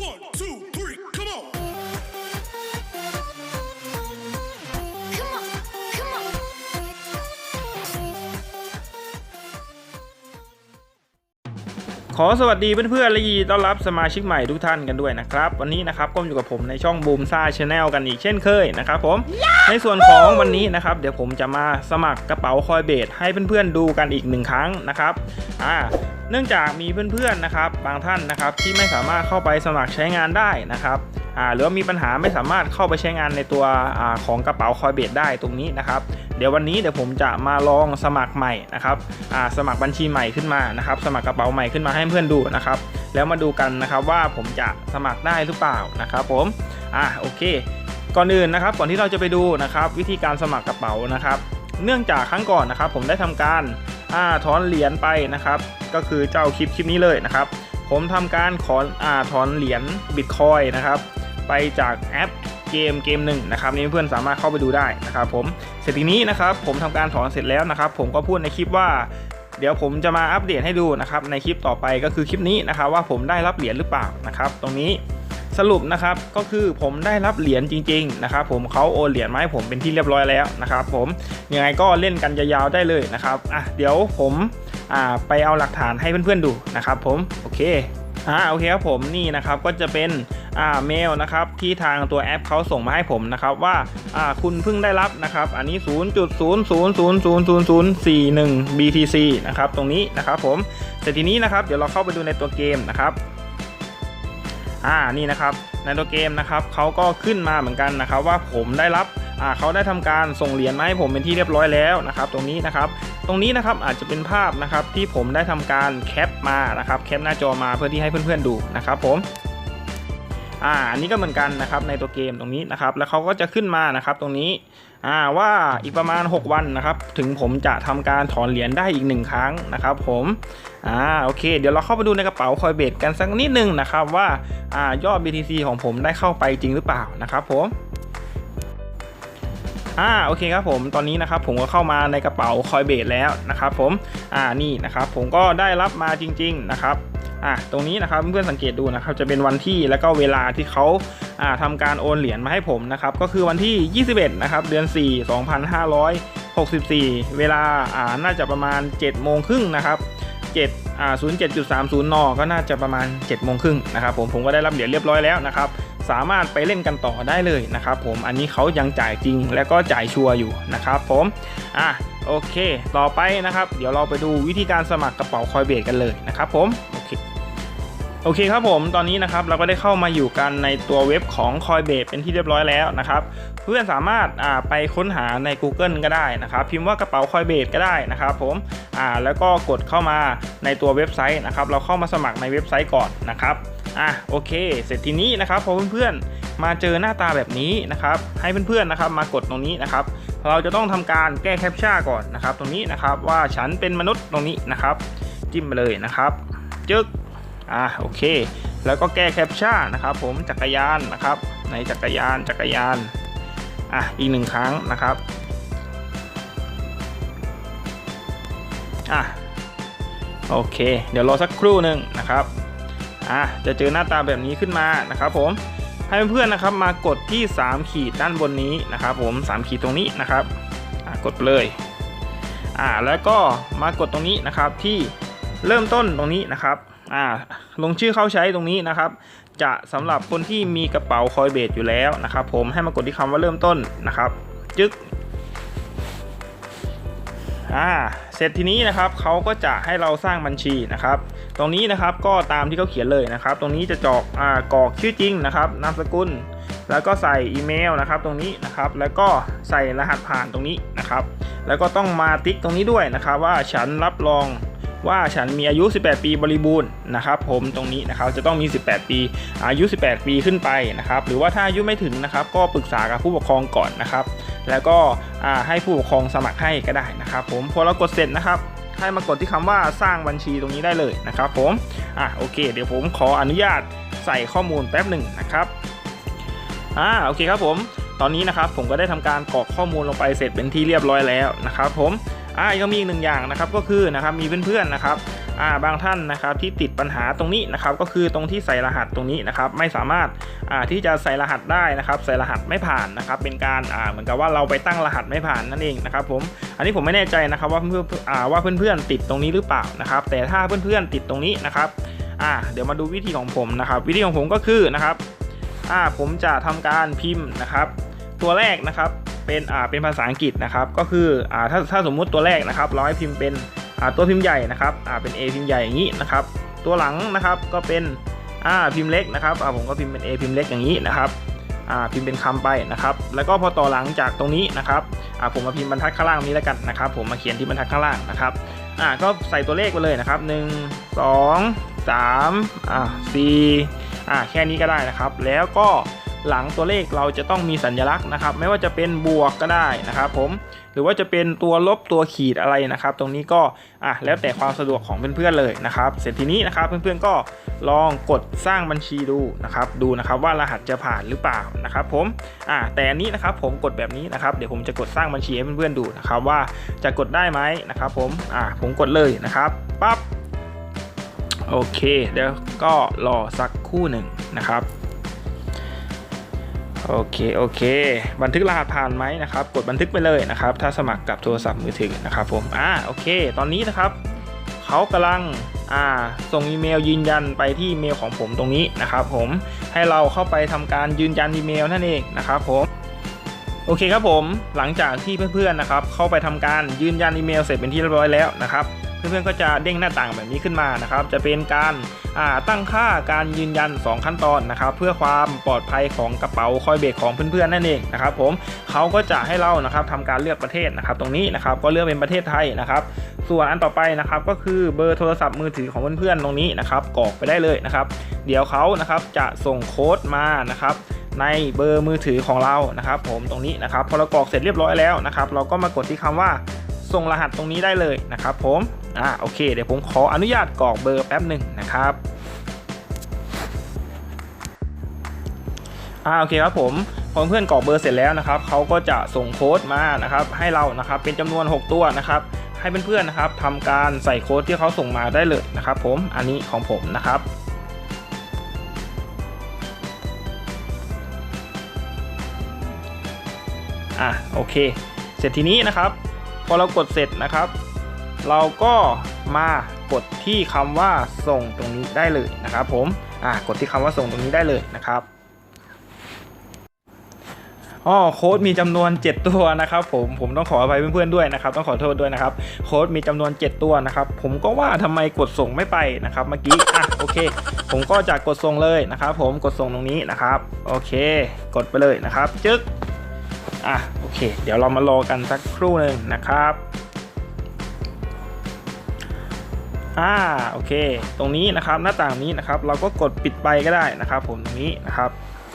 One, two, three, come on. Come on, come on. ขอสวัสดีเพื่อนๆและยินดีต้อนรับสมาชิกใหม่ทุกท่านกันด้วยนะครับ วันนี้นะครับก็อยู่กับผมในช่องบูมซ่าชาแนลกันอีกเช่นเคยนะครับผม ในส่วนของวันนี้นะครับ เดี๋ยวผมจะมาสมัครกระเป๋าคอยเบสให้เพื่อนๆดูกันอีกหนึ่งครั้งนะครับอ่า เนื่องจากมีเพื่อนๆนะครับ บางท่านนะครับที่ไม่สามารถเข้าไปสมัครใช้งานได้นะครับหรือว่ามีปัญหาไม่สามารถเข้าไปใช้งานในตัวอของกระเป๋าคอยเบสได้ตรงนี้นะครับ เดี๋ยววันนี้เดี๋ยวผมจะมาลองสมัครใหม่นะครับสมัครบัญชีใหม่ขึ้นมานะครับ สมัครกระเป๋าใหม่ขึ้นมาให้เพื่อนดูนะครับ แล้วมาดูกันนะครับว่าผมจะสมัครได้หรือเปล่านะครับ ผมอะโอเค ก่อนอื่นนะครับ ก่อนที่เราจะไปดูนะครับ วิธีการสมัครกระเป๋านะครับ เนื่องจากครั้งก่อนนะครับ ผมได้ทำการ อ่าถอนเหรียญไปนะครับ ก็คือเจ้าคลิปคลิปนี้เลยนะครับ ผมทำการขออ่าถอนเหรียญบิตคอยนะครับ ไปจากแอปเกมเกมหนึ่งนะครับนี่เพื่อนสามารถเข้าไปดูได้นะครับผมเสร็จทีนี้นะครับ ผมทำการถอนเสร็จแล้วนะครับ ผมก็พูดในคลิปว่าเดี๋ยวผมจะมาอัปเดตให้ดูนะครับในคลิปต่อไปก็คือคลิปนี้นะครับ ว่าผมได้รับเหรียญหรือเปล่านะครับ ตรงนี้ สรุปนะครับก็คือผมได้รับเหรียญจริงๆนะครับผมเขาโอนเหรียญมาให้ผมเป็นที่เรียบร้อยแล้วนะครับผมยังไงก็เล่นกันยาวๆได้เลยนะครับอะเดี๋ยวผมอ่าไปเอาหลักฐานให้เพื่อนๆดูนะครับผมโอเคอ่าโอเคครับผมนี่นะครับก็จะเป็นอ่าเมลนะครับที่ทางตัวแอปเขาส่งมาให้ผมนะครับว่าอ่าคุณเพิ่งได้รับนะครับอันนี้ 0.0000041 BTC นะครับตรงนี้นะครับผมเสร็จทีนี้นะครับเดี๋ยวเราเข้าไปดูในตัวเกมนะครับ อ่านี่นะครับในตัวเกมนะครับเขาก็ขึ้นมาเหมือนกันนะครับว่าผมได้รับอ่าเขาได้ทำการส่งเหรียญมาให้ผมเป็นที่เรียบร้อยแล้วนะครับ ตรงนี้นะครับ ตรงนี้นะครับอาจจะเป็นภาพนะครับที่ผมได้ทำการแคปมานะครับแคปหน้าจอมาเพื่อที่ให้เพื่อนๆดูนะครับผม อ่าอันนี้ก็เหมือนกันนะครับในตัวเกมตรงนี้นะครับแล้วเขาก็จะขึ้นมานะครับตรงนี้อ่าว่าอีกประมาณ 6 วันนะครับถึงผมจะทำการถอนเหรียญได้อีกหนึ่งครั้งนะครับผมอ่าโอเค เดี๋ยวเราเข้าไปดูในกระเป๋าคอยเบสกันสักนิดนึงนะครับว่าอ่ายอด BTC ของผมได้เข้าไปจริงหรือเปล่านะครับผมอ่าโอเคครับผมตอนนี้นะครับผมก็เข้ามาในกระเป๋าคอยเบสแล้วนะครับผมอ่านี่นะครับผมก็ได้รับมาจริง ๆนะครับ อะตรงนี้นะครับเพื่อนๆสังเกตดูนะครับจะเป็นวันที่แล้วก็เวลาที่เขาอ่าทำการโอนเหรียญมาให้ผมนะครับก็คือวันที่ 21 นะครับเดือน 4 2564 เวลาอ่าน่าจะประมาณ7โมงครึ่งนะครับ7อ่า07.30 น ก็น่าจะประมาณ7โมงครึ่งนะครับผมผมก็ได้รับเหรียญเรียบร้อยแล้วนะครับสามารถไปเล่นกันต่อได้เลยนะครับผมอันนี้เขายังจ่ายจริงและก็จ่ายชัวร์อยู่นะครับผมอะโอเค ต่อไปนะครับ เดี๋ยวเราไปดูวิธีการสมัครกระเป๋าคอยเบสกันเลยนะครับผม โอเคครับผม ตอนนี้นะครับเราก็ได้เข้ามาอยู่กันในตัวเว็บของ Coinbase เป็นที่เรียบร้อยแล้วนะครับ เพื่อนสามารถไปค้นหาใน Google ก็ได้นะครับ พิมพ์ว่ากระเป๋า Coinbase ก็ได้นะครับผมแล้วก็กดเข้ามาในตัวเว็บไซต์นะครับ เราเข้ามาสมัครในเว็บไซต์ก่อนนะครับอะโอเค เสร็จทีนี้นะครับพอเพื่อนๆมาเจอหน้าตาแบบนี้นะครับ ให้เพื่อนๆนะครับมากดตรงนี้นะครับ เราจะต้องทำการแก้แคปชั่นก่อนนะครับ ตรงนี้นะครับว่าฉันเป็นมนุษย์ตรงนี้นะครับ จิ้มไปเลยนะครับ จึกอ่าโอเค แล้วก็แก้แคปชั่นนะครับผมจักรยานนะครับ ในจักรยานจักรยานอะอีกหนึ่งครั้งนะครับอะโอเค เดี๋ยวรอสักครู่หนึ่งนะครับอะจะเจอหน้าตาแบบนี้ขึ้นมานะครับผมให้เพื่อนๆนะครับมากดที่ 3 ขีดด้านบนนี้นะครับ ผม 3 ขีดตรงนี้นะครับอะกดเลยอ่าแล้วก็มากดตรงนี้นะครับที่ เริ่มต้นตรงนี้นะครับอ่าลงชื่อเข้าใช้ตรงนี้นะครับ จะสำหรับคนที่มีกระเป๋าคอยเบสอยู่แล้วนะครับ ผมให้มากดที่คำว่าเริ่มต้นนะครับจึ๊กอ่าเสร็จทีนี้นะครับเขาก็จะให้เราสร้างบัญชีนะครับ ตรงนี้นะครับก็ตามที่เขาเขียนเลยนะครับ ตรงนี้จะจอกอ่ากรอกชื่อจริงนะครับนามสกุล แล้วก็ใส่อีเมลนะครับ ตรงนี้นะครับ แล้วก็ใส่รหัสผ่านตรงนี้นะครับ แล้วก็ต้องมาติ๊กตรงนี้ด้วยนะครับ ว่าฉันรับรอง ว่าฉันมีอายุ 18 ปีบริบูรณ์นะครับผมตรงนี้นะครับจะต้องมี 18 ปี อายุ 18 ปีขึ้นไปนะครับหรือว่าถ้าอายุไม่ถึงนะครับก็ปรึกษากับผู้ปกครองก่อนนะครับ แล้วก็ให้ผู้ปกครองสมัครให้ก็ได้นะครับ ผมพอเรากดเสร็จนะครับให้มากดที่คำว่าสร้างบัญชีตรงนี้ได้เลยนะครับผมอะโอเค เดี๋ยวผมขออนุญาตใส่ข้อมูลแป๊บหนึ่งนะครับอ่าโอเคครับผมตอนนี้นะครับผมก็ได้ทำการกรอกข้อมูลลงไปเสร็จเป็นที่เรียบร้อยแล้วนะครับผม อ่ายังมีอีกหนึ่งอย่างนะครับก็คือนะครับมีเพื่อนๆนะครับอ่าบางท่านนะครับที่ติดปัญหาตรงนี้นะครับก็คือตรงที่ใส่รหัสตรงนี้นะครับไม่สามารถอ่าที่จะใส่รหัสได้นะครับ ใส่รหัสไม่ผ่านนะครับ เป็นการอ่าเหมือนกับว่าเราไปตั้งรหัสไม่ผ่านนั่นเองนะครับผมอันนี้ผมไม่แน่ใจนะครับว่าเพื่อนอ่าว่าเพื่อนๆติดตรงนี้หรือเปล่านะครับ แต่ถ้าเพื่อนๆติดตรงนี้นะครับอ่าเดี๋ยวมาดูวิธีของผมนะครับ วิธีของผมก็คือนะครับอ่าผมจะทำการพิมพ์นะครับ ตัวแรกนะครับ เป็นอ่าเป็นภาษาอังกฤษนะครับ ก็คืออ่าถ้าถ้าสมมุติตัวแรกนะครับเราให้พิมพ์เป็นอ่าตัวพิมพ์ใหญ่นะครับอ่าเป็น A พิมพ์ใหญ่อย่างนี้นะครับ ตัวหลังนะครับก็เป็นอ่าพิมพ์เล็กนะครับอ่าผมก็พิมพ์เป็น A พิมพ์เล็กอย่างนี้นะครับอ่าพิมพ์เป็นคำไปนะครับ แล้วก็พอต่อหลังจากตรงนี้นะครับอ่าผมมาพิมพ์บรรทัดข้างล่างนี้แล้วกันนะครับ ผมมาเขียนที่บรรทัดข้างล่างนะครับอ่าก็ใส่ตัวเลขไปเลยนะครับ 1 2 3อ่า4อ่าแค่นี้ก็ได้นะครับ แล้วก็ หลังตัวเลขเราจะต้องมีสัญลักษณ์นะครับ ไม่ว่าจะเป็นบวกก็ได้นะครับผมหรือว่าจะเป็นตัวลบตัวขีดอะไรนะครับ ตรงนี้ก็อะแล้วแต่ความสะดวกของเพื่อนๆเลยนะครับ เสร็จทีนี้นะครับเพื่อนๆก็ลองกดสร้างบัญชีดูนะครับ ดูนะครับว่ารหัสจะผ่านหรือเปล่านะครับ ผมอะแต่อันนี้นะครับผมกดแบบนี้นะครับ เดี๋ยวผมจะกดสร้างบัญชีให้เพื่อนๆดูนะครับว่าจะกดได้ไหมนะครับผมอะผมกดเลยนะครับปั๊บโอเคเดี๋ยวก็รอสักคู่หนึ่งนะครับ โอเคโอเค บันทึกรหัสผ่านไหมนะครับ กดบันทึกไปเลยนะครับ ถ้าสมัครกับโทรศัพท์มือถือนะครับผมอ่าโอเค ตอนนี้นะครับเขากำลังอ่าส่งอีเมลยืนยันไปที่อีเมลของผมตรงนี้นะครับ ผมให้เราเข้าไปทำการยืนยันอีเมลนั่นเองนะครับผมโอเคครับผมหลังจากที่เพื่อนๆนะครับเข้าไปทำการยืนยันอีเมลเสร็จเป็นที่เรียบร้อยแล้วนะครับ เพื่อนๆก็จะเด้งหน้าต่างแบบนี้ขึ้นมานะครับ จะเป็นการาตั้งค่าการยืนยัน 2 ขั้นตอนนะครับ เพื่อความปลอดภัยของกระเป๋าคอยเบรกของเพื่อนๆนั่นเองนะครับ ผมเขาก็จะให้เรานะครับทำการเลือกประเทศนะครับ ตรงนี้นะครับก็เลือกเป็นประเทศไทยนะครับส่วนอันต่อไปนะครับก็คือเบอร์โทรศัพท์มือถือของเพื่อนๆตรงนี้นะครับกรอกไปได้เลยนะครับ เดี๋ยวเขานะครับจะส่งโค้ดมานะครับในเบอร์มือถือของเรานะครับ ผมตรงนี้นะครับพอเรากรอกเสร็จเรียบร้อยแล้วนะครับ เราก็มากดที่คำว่า ส่งรหัสตรงนี้ได้เลยนะครับผมอ่าโอเค เดี๋ยวผมขออนุญาตกรอกเบอร์แป๊บหนึ่งนะครับอ่าโอเคครับผมพอเพื่อนกรอกเบอร์เสร็จแล้วนะครับเขาก็จะส่งโค้ดมานะครับให้เรานะครับเป็นจำนวน 6 ตัวนะครับให้เพื่อนๆนะครับทำการใส่โค้ดที่เขาส่งมาได้เลยนะครับ ผมอันนี้ของผมนะครับอะโอเค เสร็จทีนี้นะครับ อเรากดเสร็จนะครับ เราก็มากดที่คำว่าส่งตรงนี้ได้เลยนะครับ ผมอะกดที่คำว่าส่งตรงนี้ได้เลยนะครับอ๋อโค้ดมีจำนวน 7 ตัวนะครับผมผมต้องขออภัยเพื่อนๆด้วยนะครับ ต้องขอโทษด้วยนะครับ โค้ดมีจำนวน 7 ตัวนะครับ ผมก็ว่าทำไมกดส่งไม่ไปนะครับ เมื่อกี้อะโอเค ผมก็จะกดส่งเลยนะครับ ผมกดส่งตรงนี้นะครับ โอเค กดไปเลยนะครับ จึ๊ก อะโอเค เดี๋ยวเรามารอกันสักครู่หนึ่งนะครับอ่าโอเค ตรงนี้นะครับหน้าต่างนี้นะครับ เราก็กดปิดไปก็ได้นะครับ ผมตรงนี้นะครับ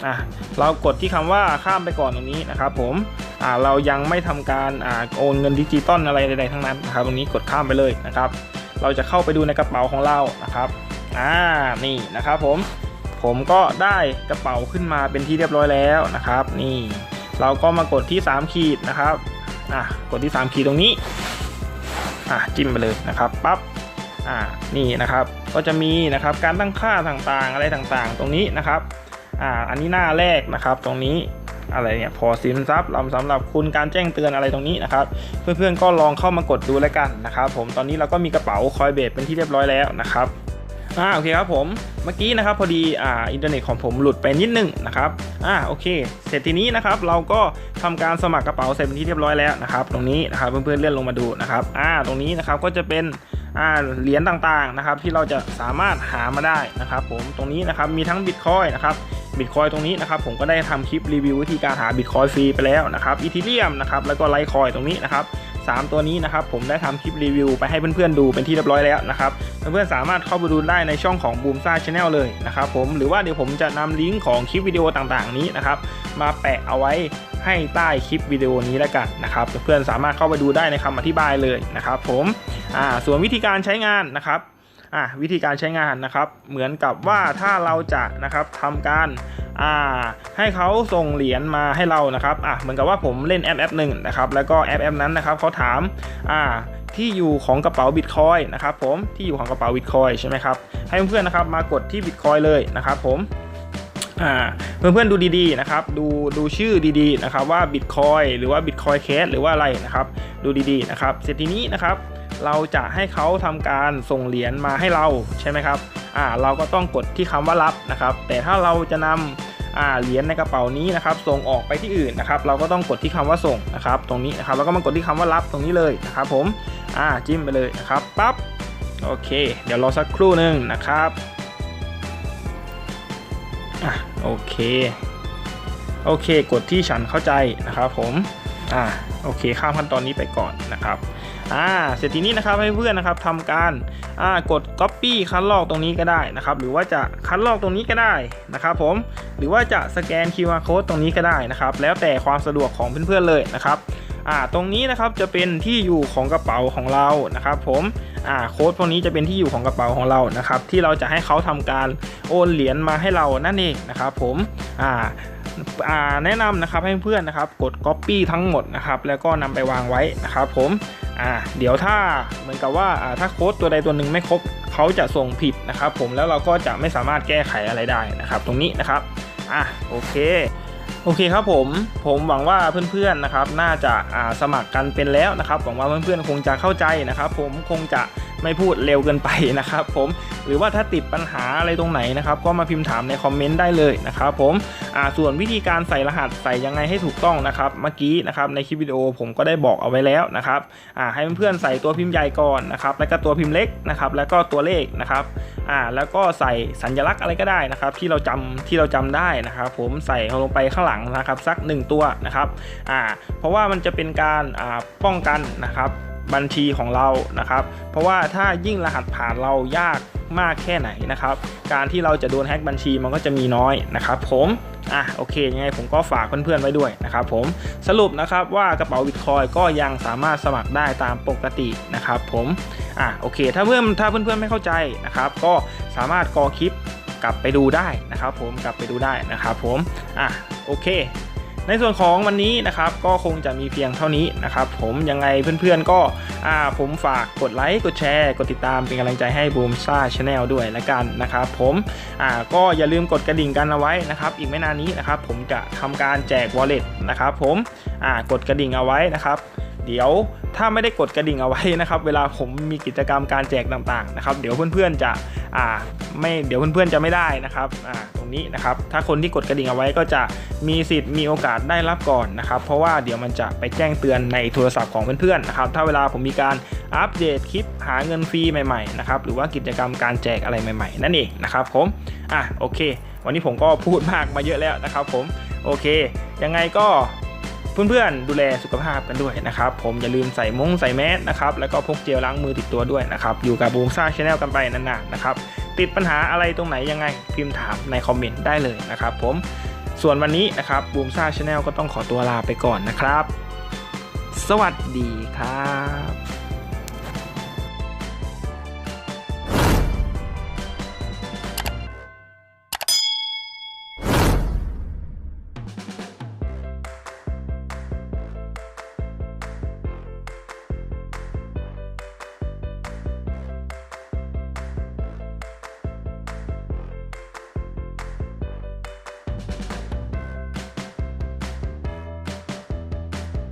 อะเรากดที่คำว่าข้ามไปก่อนตรงนี้นะครับ ผมอ่าเรายังไม่ทำการอ่าโอนเงินดิจิตอลอะไรใดๆทั้งนั้นนะครับ ตรงนี้กดข้ามไปเลยนะครับ เราจะเข้าไปดูในกระเป๋าของเรานะครับอ่านี่นะครับ ผมผมก็ได้กระเป๋าขึ้นมาเป็นที่เรียบร้อยแล้วนะครับ นี่ เราก็มากดที่ 3 ขีดนะครับอะกดที่ 3 ขีดตรงนี้อะจิ้มไปเลยนะครับปั๊บอ่านี่นะครับก็จะมีนะครับการตั้งค่าต่างๆ อะไรต่างๆ ตรงนี้นะครับอ่าอันนี้หน้าแรกนะครับตรงนี้อะไรเนี่ยพอสินทรัพย์ลำสำหรับคุณการแจ้งเตือนอะไรตรงนี้นะครับ เพื่อนๆก็ลองเข้ามากดดูแล้วกันนะครับ ผมตอนนี้เราก็มีกระเป๋าคอยเบสเป็นที่เรียบร้อยแล้วนะครับ อ่าโอเคครับผมเมื่อกี้นะครับพอดีอ่าอินเทอร์เน็ตของผมหลุดไปนิดนึงนะครับอ่าโอเค เสร็จทีนี้นะครับเราก็ทำการสมัครกระเป๋าเสร็จเป็นที่เรียบร้อยแล้วนะครับตรงนี้นะครับเพื่อนๆเลื่อนลงมาดูนะครับอ่าตรงนี้นะครับก็จะเป็นอ่าเหรียญต่างๆนะครับที่เราจะสามารถหามาได้นะครับผมตรงนี้นะครับมีทั้งบิตคอยนะครับบิตคอยตรงนี้นะครับผมก็ได้ทำคลิปรีวิววิธีการหาบิตคอยฟรีไปแล้วนะครับอีทีเรียมนะครับแล้วก็ไลท์คอยตรงนี้นะครับ 3 ตัวนี้นะครับผมได้ทำคลิปรีวิวไปให้เพื่อนๆดูเป็นที่เรียบร้อยแล้วนะครับเพื่อนๆสามารถเข้าไปดูได้ในช่องของ Boom s a Channel เลยนะครับผมหรือว่าเดี๋ยวผมจะนำลิงก์ของคลิปวิดีโอต่างๆนี้นะครับมาแปะเอาไว้ให้ใต้คลิปวิดีโอนี้แล้วกันนะครับเพื่อนๆสามารถเข้าไปดูได้ในคำอธิบายเลยนะครับผมอ่าส่วนวิธีการใช้งานนะครับอ่าวิธีการใช้งานนะครับเหมือนกับว่าถ้าเราจะนะครับทำการ อ่าให้เขาส่งเหรียญมาให้เรานะครับอะเหมือนกับว่าผมเล่นแอปแอปหนึ่งนะครับแล้วก็แอปแอปนั้นนะครับเขาถามอ่าที่อยู่ของกระเป๋าบิตคอยนะครับผมที่อยู่ของกระเป๋าบิตคอยใช่ไหมครับให้เพื่อนๆนะครับมากดที่บิตคอยเลยนะครับผมอ่าเพื่อนๆดูดีๆนะครับดูดูชื่อดีๆนะครับว่าบิตคอยหรือว่าบิตคอยแคสหรือว่าอะไรนะครับดูดีๆนะครับเสร็จทีนี้นะครับ เราจะให้เขาทำการส่งเหรียญมาให้เราใช่ไหมครับอ่าเราก็ต้องกดที่คำว่ารับนะครับ แต่ถ้าเราจะนำอ่าเหรียญในกระเป๋านี้นะครับส่งออกไปที่อื่นนะครับ เราก็ต้องกดที่คำว่าส่งนะครับ ตรงนี้นะครับแล้วก็มากดที่คำว่ารับตรงนี้เลยนะครับผมอ่าจิ้มไปเลยนะครับปั๊บโอเค เดี๋ยวรอสักครู่หนึ่งนะครับอะโอเคโอเค กดที่ฉันเข้าใจนะครับผมอ่าโอเค ข้ามขั้นตอนนี้ไปก่อนนะครับ อ่าเสร็จทีนี้นะครับให้เพื่อนนะครับทำการอ่ากด Copy คัดลอกตรงนี้ก็ได้นะครับ หรือว่าจะคัดลอกตรงนี้ก็ได้นะครับผมหรือว่าจะสแกน QR Code ตรงนี้ก็ได้นะครับ แล้วแต่ความสะดวกของเพื่อนๆเลยนะครับอ่าตรงนี้นะครับจะเป็นที่อยู่ของกระเป๋าของเรานะครับผมอ่าโค้ดพวกนี้จะเป็นที่อยู่ของกระเป๋าของเรานะครับ ที่เราจะให้เขาทำการโอนเหรียญมาให้เรานั่นเองนะครับผมอ่าอ่าแนะนำนะครับให้เพื่อนนะครับกด Copy ทั้งหมดนะครับแล้วก็นำไปวางไว้นะครับผม อ่าเดี๋ยวถ้าเหมือนกับว่าอ่าถ้าโค้ดตัวใดตัวหนึ่งไม่ครบเขาจะส่งผิดนะครับ ผมแล้วเราก็จะไม่สามารถแก้ไขอะไรได้นะครับ ตรงนี้นะครับอะโอเคโอเคครับผมผมหวังว่าเพื่อนๆนะครับ น่าจะอ่าสมัครกันเป็นแล้วนะครับหวังว่าเพื่อนๆคงจะเข้าใจนะครับ ผมคงจะ ไม่พูดเร็วเกินไปนะครับผมหรือว่าถ้าติดปัญหาอะไรตรงไหนนะครับก็มาพิมพ์ถามในคอมเมนต์ได้เลยนะครับผมอ่าส่วนวิธีการใส่รหัสใส่ยังไงให้ถูกต้องนะครับเมื่อกี้นะครับในคลิปวิดีโอผมก็ได้บอกเอาไว้แล้วนะครับอ่าให้เพื่อนๆใส่ตัวพิมพ์ใหญ่ก่อนนะครับแล้วก็ตัวพิมพ์เล็กนะครับแล้วก็ตัวเลขนะครับอ่าแล้วก็ใส่สัญลักษณ์อะไรก็ได้นะครับที่เราจำที่เราจำได้นะครับผมใส่ลงไปข้างหลังนะครับสัก 1 ตัวนะครับอ่าเพราะว่ามันจะเป็นการอ่าป้องกันนะครับ บัญชีของเรานะครับ เพราะว่าถ้ายิ่งรหัสผ่านเรายากมากแค่ไหนนะครับ การที่เราจะโดนแฮ็กบัญชีมันก็จะมีน้อยนะครับ ผมอะโอเคยังไงผมก็ฝากเพื่อนๆไว้ด้วยนะครับผมสรุปนะครับว่ากระเป๋าบิตคอยก็ยังสามารถสมัครได้ตามปกตินะครับผมอะโอเค ถ้าเพื่อนถ้าเพื่อนๆไม่เข้าใจนะครับ ก็สามารถกอคลิปกลับไปดูได้นะครับ ผมกลับไปดูได้นะครับ ผมอะโอเค ในส่วนของวันนี้นะครับก็คงจะมีเพียงเท่านี้นะครับผมยังไงเพื่อนๆก็อ่าผมฝากกดไลค์กดแชร์ กดติดตามเป็นกำลังใจให้บูมซ่าชาแนลด้วยละกันนะครับผมอ่าก็อย่าลืมกดกระดิ่งกันเอาไว้นะครับอีกไม่นานนี้นะครับผมจะทำการแจก wallet นะครับผมอ่ากดกระดิ่งเอาไว้นะครับเดี๋ยวถ้าไม่ได้กดกระดิ่งเอาไว้นะครับ เวลาผมมีกิจกรรมการแจกต่างๆนะครับ เดี๋ยวเพื่อนๆจะอ่าไม่เดี๋ยวเพื่อนๆจะไม่ได้นะครับอ่า รงนี้นะครับ ถ้าคนที่กดกระดิ่งเอาไว้ก็จะมีสิทธิ์มีโอกาสได้รับก่อนนะครับ เพราะว่าเดี๋ยวมันจะไปแจ้งเตือนในโทรศัพท์ของเพื่อนๆนะครับ ถ้าเวลาผมมีการอัปเดตคลิปหาเงินฟรีใหม่ๆนะครับ หรือว่ากิจกรรมการแจกอะไรใหม่ๆ นั่นเองนะครับผม อะโอเค วันนี้ผมก็พูดมากมาเยอะแล้วนะครับผม โอเค ยังไงก็เพื่อนๆดูแลสุขภาพกันด้วยนะครับ ผมอย่าลืมใส่มงใส่แมสนะครับ แล้วก็พกเจลล้างมือติดตัวด้วยนะครับ อยู่กับบูมซ่าชาแนลกันไปนานๆนะครับ ติดปัญหาอะไรตรงไหนยังไง พิมพ์ถามในคอมเมนต์ได้เลยนะครับผมส่วนวันนี้นะครับบูมซ่าชาแนลก็ต้องขอตัวลาไปก่อนนะครับ สวัสดีครับ